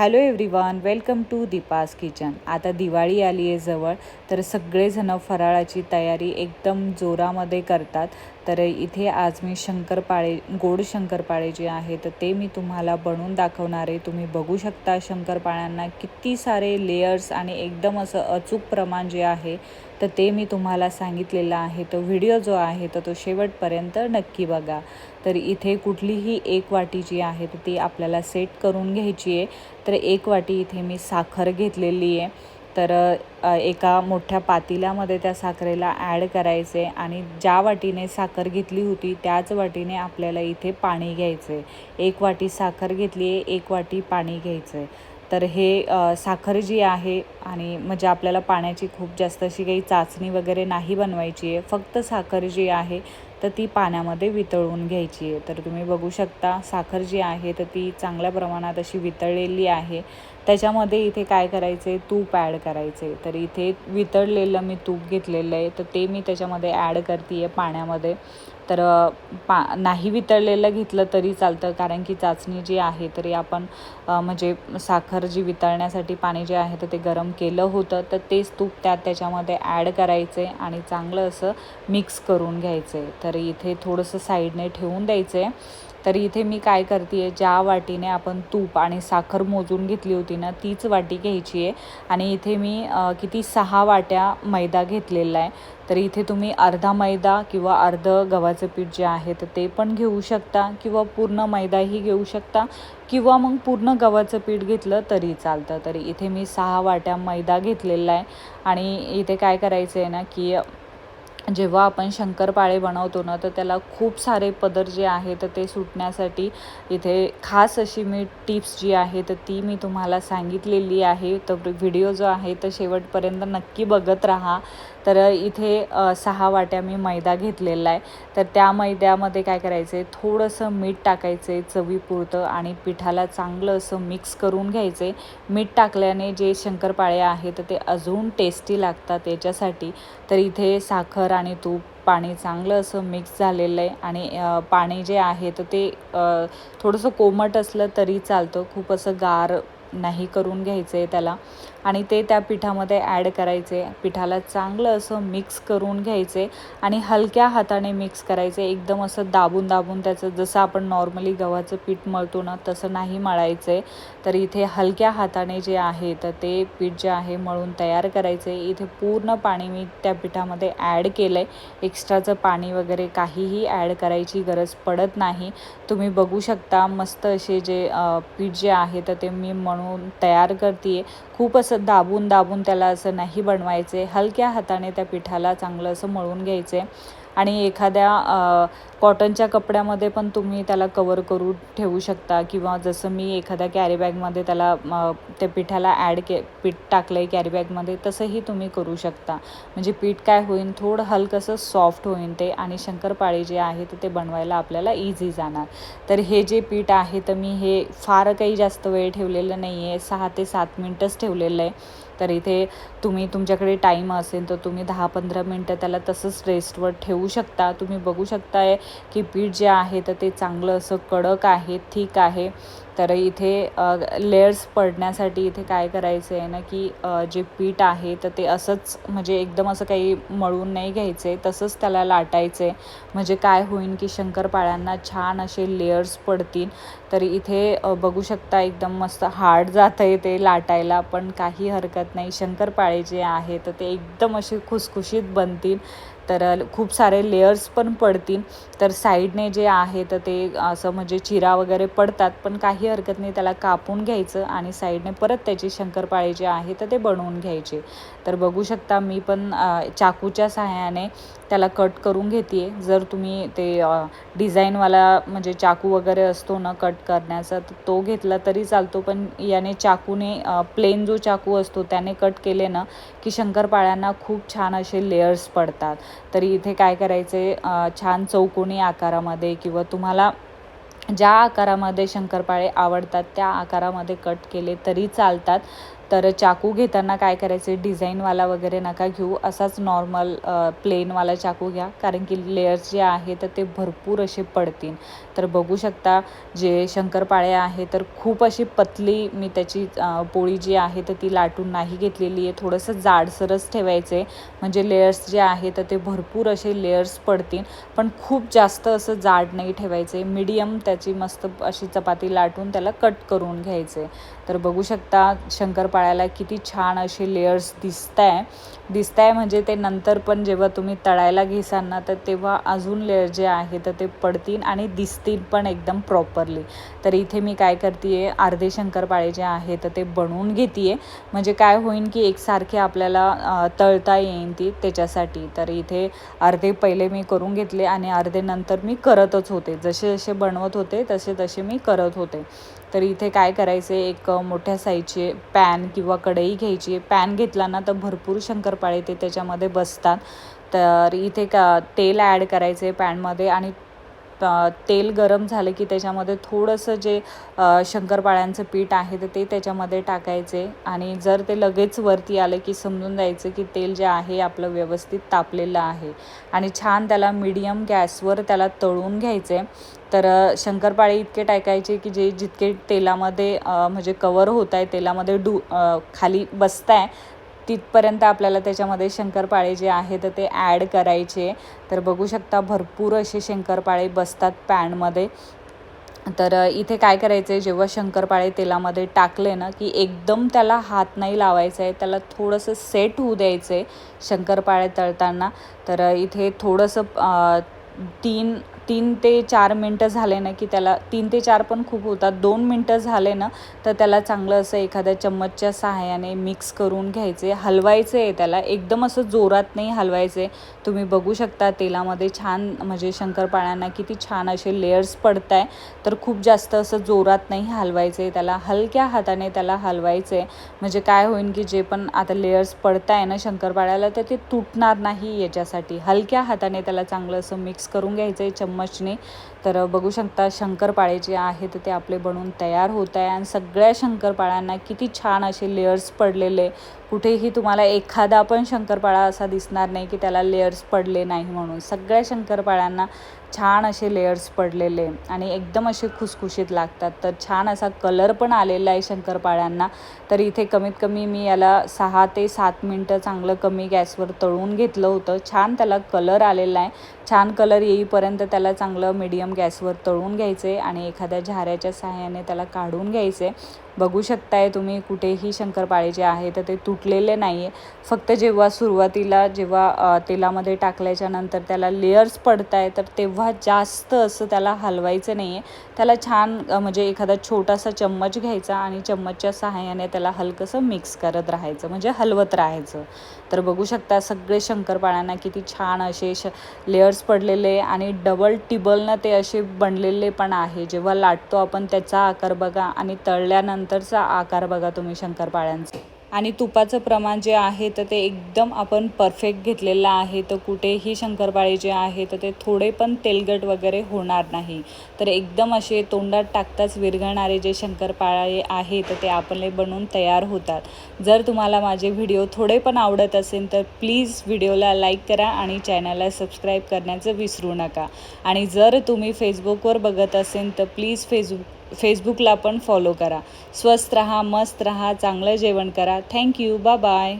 Hello everyone welcome to Deepa's kitchen आता दिवाळी आली आहे जवळ तर सगळेजणं फराळाची तयारी एकदम जोरामध्ये करतात. तर इथे आज मी शंकरपाळे गोड शंकरपाळे जे आहे तर ते मी तुम्हाला बनवून दाखवणार आहे. तुम्ही बघू शकता शंकरपाळ्यांना किती सारे लेयर्स आणि एकदम असं अचूक प्रमाण जे आहे तर ते मी तुम्हाला सांगितलेलं आहे. तो व्हिडिओ जो आहे तर तो शेवटपर्यंत नक्की बघा. तर इथे कुठलीही एक वाटी जी आहे तर ती आपल्याला सेट करून घ्यायची आहे. तर एक वाटी इथे मी साखर घेतलेली आहे. तर एका मोठ्या पातेल्यामध्ये त्या साखरेला ॲड करायचे आणि ज्या वाटीने साखर घेतली होती त्याच वाटीने आपल्याला इथे पाणी घ्यायचं. आहे एक वाटी साखर घेतली आहे एक वाटी पाणी घ्यायचं आहे तर हे साखर जी आहे आणि म्हणजे आपल्याला पाण्याची खूप जास्त अशी काही चाचणी वगैरे नाही बनवायची आहे फक्त साखर जी आहे तर ती पाण्यामध्ये वितळून घ्यायची आहे. तर तुम्ही बघू शकता साखर जी आहे तर ती चांगल्या प्रमाणात अशी वितळलेली आहे. त्याच्यामध्ये इथे काय करायचं आहे तूप ॲड करायचं आहे तर इथे वितळलेलं मी तूप घेतलेलं आहे. तर ते मी त्याच्यामध्ये ॲड करते आहे पाण्यामध्ये. तर पा नाही वितळलेलं घेतलं तरी चालतं. कारण की चाचणी जी आहे तरी आपण म्हणजे साखर जी वितळण्यासाठी पाणी जे आहे तर ते गरम केलं होतं. तर तेच तूप त्यात त्याच्यामध्ये ॲड करायचं आहे आणि चांगलं असं मिक्स करून घ्यायचं आहे तर तर इथे थोडंसं साईडने ठेवून द्यायचं आहे तर इथे मी काय करते आहे ज्या वाटीने आपण तूप आणि साखर मोजून घेतली होती ना तीच वाटी घ्यायची आहे आणि इथे मी किती सहा वाट्या मैदा घेतलेला आहे. तर इथे तुम्ही अर्धा मैदा किंवा अर्ध गव्हाचं पीठ जे आहे तर ते पण घेऊ शकता किंवा पूर्ण मैदाही घेऊ शकता किंवा मग पूर्ण गव्हाचं पीठ घेतलं तरी चालतं. तर इथे मी सहा वाट्या मैदा घेतलेला आहे. आणि इथे काय करायचं आहे ना की जेव्हा आपण शंकरपाळे बनवतो ना तर त्याला खूप सारे पदर जे आहे तर ते सुटण्यासाठी इथे खास अशी मी टिप्स जी आहे तर ती मी तुम्हाला सांगितलेली आहे. तर व्हिडिओ जो आहे तर शेवटपर्यंत नक्की बघत राहा. तर इथे सहा वाट्या मी मैदा घेतलेला आहे. तर त्या मैद्यामध्ये काय करायचं आहे थोडंसं मीठ टाकायचं आहे चवीपुरतं आणि पिठाला चांगलं असं मिक्स करून घ्यायचं आहे मीठ टाकल्याने जे शंकरपाळे आहेत ते अजून टेस्टी लागतात याच्यासाठी. तर इथे साखर आणि तूप पाणी चांगलं असं मिक्स झालेलं आहे आणि पाणी जे आहे तर ते थोडंसं कोमट असलं तरी चालतं. खूप असं गार नाही करून घ्यायचं आहे त्याला. आणि ते त्या पिठामध्ये ॲड करायचे. पिठाला चांगलं असं मिक्स करून घ्यायचे आणि हलक्या हाताने मिक्स करायचे. एकदम असं दाबून दाबून त्याचं जसं आपण नॉर्मली गव्हाचं पीठ मळतो ना तसं नाही मळायचं. आहे तर इथे हलक्या हाताने जे आहे तर ते पीठ जे आहे मळून तयार करायचे. इथे पूर्ण पाणी मी त्या पिठामध्ये ॲड केलं आहे एक्स्ट्राचं पाणी वगैरे काहीही ॲड करायची गरज पडत नाही. तुम्ही बघू शकता मस्त असे जे पीठ जे आहे तर ते मी म्हणून तयार करते खूप असं असं दाबून दाबून त्याला असं नाही बनवायचे. हलक्या हाताने त्या पिठाला चांगलं असं मळून घ्यायचे. आणि एखाद्या कॉटनच्या कपड्यामध्ये पण तुम्ही त्याला कवर करून ठेवू शकता किंवा जसं मी एखाद्या कॅरीबॅगमध्ये त्याला त्या पिठाला ॲड के पीठ टाकलं आहे कॅरीबॅगमध्ये तसंही तुम्ही करू शकता. म्हणजे पीठ काय होईल थोडं हलकंसं सॉफ्ट होईल ते आणि शंकरपाळी जे आहे तर ते बनवायला आपल्याला इझी जाणार. तर हे जे पीठ आहे तर मी हे फार काही जास्त वेळ ठेवलेलं नाही आहे सहा ते सात मिनटंच ठेवलेलं आहे. तर इथे तुम्ही तुमच्याकडे टाईम असेल तर तुम्ही दहा पंधरा मिनटं त्याला तसंच रेस्टवर ठेवू शकता. तुम्ही बघू शकताय की पीठ जे आहे तर ते चांगलं असं कडक आहे ठीक आहे. तर इथे लेयर्स पडण्यासाठी इथे काय करायचं आहे ना की जे पीठ आहे तर ते असंच म्हणजे एकदम असं काही मळून नाही घ्यायचं आहे तसंच त्याला लाटायचं आहे म्हणजे काय होईल की शंकरपाळ्यांना छान असे लेयर्स पडतील. तर इथे बघू शकता एकदम मस्त हार्ड जातं आहे ते लाटायला पण काही हरकत नाही. शंकरपाळे जे आहे तर ते एकदम असे खुसखुशीत बनतील. तर खूप सारे लेयर्स पण पडतील. तर साईडने जे आहे तर ते असं म्हणजे चिरा वगैरे पडतात पण काही हरकत नाही. त्याला कापून घ्यायचं आणि साईडने परत त्याची शंकरपाळी जे आहे तर ते बनवून घ्यायचे. तर बघू शकता मी पण चाकूच्या सहाय्याने त्याला कट करून घेते जर तुम्ही ते डिझाईनवाला म्हणजे चाकू वगैरे असतो ना कट करण्याचा तर तो घेतला तरी चालतो. पण याने चाकूने प्लेन जो चाकू असतो त्याने कट केले ना की शंकरपाळ्यांना खूप छान असे लेयर्स पडतात. तरी इथे काय करायचे छान चौकोनी आकारामध्ये किंवा तुम्हाला ज्या आकारामध्ये शंकरपाळे आवडतात त्या आकारामध्ये कट केले तरी चालतात. तर चाकू घेताना काय करायचे? डिझाईनवाला वगैरे नका घेऊ. असाच नॉर्मल प्लेनवाला चाकू घ्या. कारण की लेयर्स जे आहे तर ते भरपूर असे पडतील. तर बघू शकता जे शंकरपाळे आहे तर खूप अशी पतली मी त्याची पोळी जी आहे तर ती लाटून नाही घेतलेली आहे. थोडंसं जाडसरच ठेवायचे म्हणजे लेयर्स जे आहे तर ते भरपूर असे लेयर्स पडतील. पण खूप जास्त असं जाड नाही ठेवायचे मीडियम त्याची मस्त अशी चपाती लाटून त्याला कट करून घ्यायचे तर बघू शकता शंकरपाळे शंकरपाळ्याला किती छान असे लेयर्स दिसत आहे दिसत आहे म्हणजे ते नंतर पण जेव्हा तुम्ही तळायला घेसाल ना तर तेव्हा अजून लेअर जे आहे तर ते पडतील आणि दिसतील पण एकदम प्रॉपरली तर इथे मी काय करते आहे अर्धे शंकरपाळे जे आहे तर ते बनवून घेते आहे म्हणजे काय होईल की एकसारखे आपल्याला तळता येईन ती त्याच्यासाठी. तर इथे अर्धे पहिले मी करून घेतले आणि अर्धे नंतर मी करतच होते. जसे जसे बनवत होते तसे तसे मी करत होते. तर इथे काय करायचे? एक मोठ्या साईजचे पॅन किंवा कढई घ्यायची. पॅन घेतला ना तर भरपूर शंकरपाळे ते त्याच्यामध्ये बसतात. तर इथे का तेल ॲड करायचे पॅनमध्ये आणि तेल गरम झालं की त्याच्यामध्ये थोडंसं जे शंकरपाळ्यांचं पीठ आहे तर ते त्याच्यामध्ये टाकायचे. आणि जर ते लगेच वरती आलं की समजून जायचं की तेल जे आहे आपलं व्यवस्थित तापलेलं आहे. आणि छान त्याला मीडियम गॅसवर त्याला तळून घ्यायचे. तर शंकरपाळे इतके टाकायचे की जे जितके तेलामध्ये म्हणजे कवर होत आहे तेलामध्ये डू खाली बसत आहे तिथपर्यंत आपल्याला त्याच्यामध्ये शंकरपाळे जे आहे तर ते ॲड करायचे. तर बघू शकता भरपूर असे शंकरपाळे बसतात पॅनमध्ये तर इथे काय करायचं आहे जेव्हा शंकरपाळे तेलामध्ये टाकले ना की एकदम त्याला हात नाही लावायचा आहे त्याला थोडंसं सेट होऊ द्यायचं आहे शंकरपाळे तळताना. तर इथे थोडंसं तीन तीन ते चार मिनटं झाले ना की त्याला तीन ते चार पण खूप होतात. दोन मिनटं झाले ना तर त्याला चांगलं असं एखाद्या चम्मचच्या सहाय्याने मिक्स करून घ्यायचे. हलवायचे आहे त्याला. एकदम असं जोरात नाही हलवायचे. तुम्ही बघू शकता तेलामध्ये छान म्हणजे शंकरपाळ्यांना किती छान असे लेयर्स पडत आहे तर खूप जास्त असं जोरात नाही हलवायचे. त्याला हलक्या हाताने त्याला हलवायचे. म्हणजे काय होईल की जे पण आता लेयर्स पडत आहे ना शंकरपाळ्याला तर ते तुटणार नाही याच्यासाठी. हलक्या हाताने त्याला चांगलं असं मिक्स करून घ्यायचं आहे મશને तर बघू शकता शंकरपाळे जे आहेत ते आपले बनवून तयार होत आहे. आणि सगळ्या शंकरपाळ्यांना किती छान असे लेयर्स पडलेले. कुठेही तुम्हाला एखादा पण शंकरपाळा असा दिसणार नाही की त्याला लेयर्स पडले नाही म्हणून. सगळ्या शंकरपाळ्यांना छान असे लेयर्स पडलेले. आणि एकदम असे खुसखुशीत लागतात. तर छान असा कलर पण आलेला आहे शंकरपाळ्यांना तर इथे कमीत कमी मी याला सहा ते सात मिनटं चांगलं कमी गॅसवर तळून घेतलं होतं. छान त्याला कलर आलेला आहे. छान कलर येईपर्यंत त्याला चांगलं मीडियम गॅसवर तळून घ्यायचे आणि एखाद्या झाऱ्याच्या सहाय्याने त्याला काढून घ्यायचे. बघू शकताय तुम्ही कुठेही शंकरपाळे जे आहे तर ते तुटलेले नाही आहे फक्त जेव्हा सुरुवातीला जेव्हा तेलामध्ये टाकल्याच्या नंतर त्याला लेयर्स पडत आहे तर तेव्हा जास्त असं त्याला हलवायचं नाही आहे त्याला छान म्हणजे एखादा छोटासा चम्मच घ्यायचा आणि चम्मचच्या सहाय्याने त्याला हलकंसं मिक्स करत राहायचं म्हणजे हलवत राहायचं. तर बघू शकता सगळे शंकरपाळ्यांना किती छान असे श लेयर्स पडलेले आणि डबल टिबलनं ते असे बनलेले पण आहे. जेव्हा लाटतो आपण त्याचा आकार बघा आणि नंतरचा आकार बघा तुम्ही शंकरपाळ्यांचा. आणि तुपाचं प्रमाण जे आहे तर ते एकदम आपण परफेक्ट घेतलेलं आहे. तर कुठेही शंकरपाळे जे आहे तर ते थोडे पण तेलगट वगैरे होणार नाही. तर एकदम असे तोंडात टाकताच विरघळणारे जे शंकरपाळे आहे तर ते आपले बनवून तयार होतात. जर तुम्हाला माझे व्हिडिओ थोडे पण आवडत असेल तर प्लीज व्हिडिओला लाईक करा आणि चॅनलला सबस्क्राईब करण्याचं विसरू नका. आणि जर तुम्ही फेसबुकवर बघत असेल तर प्लीज फेसबुक फेसबुकला पण फॉलो करा. स्वस्त रहा मस्त रहा चांगलं जेवण करा. थँक्यू बा बाय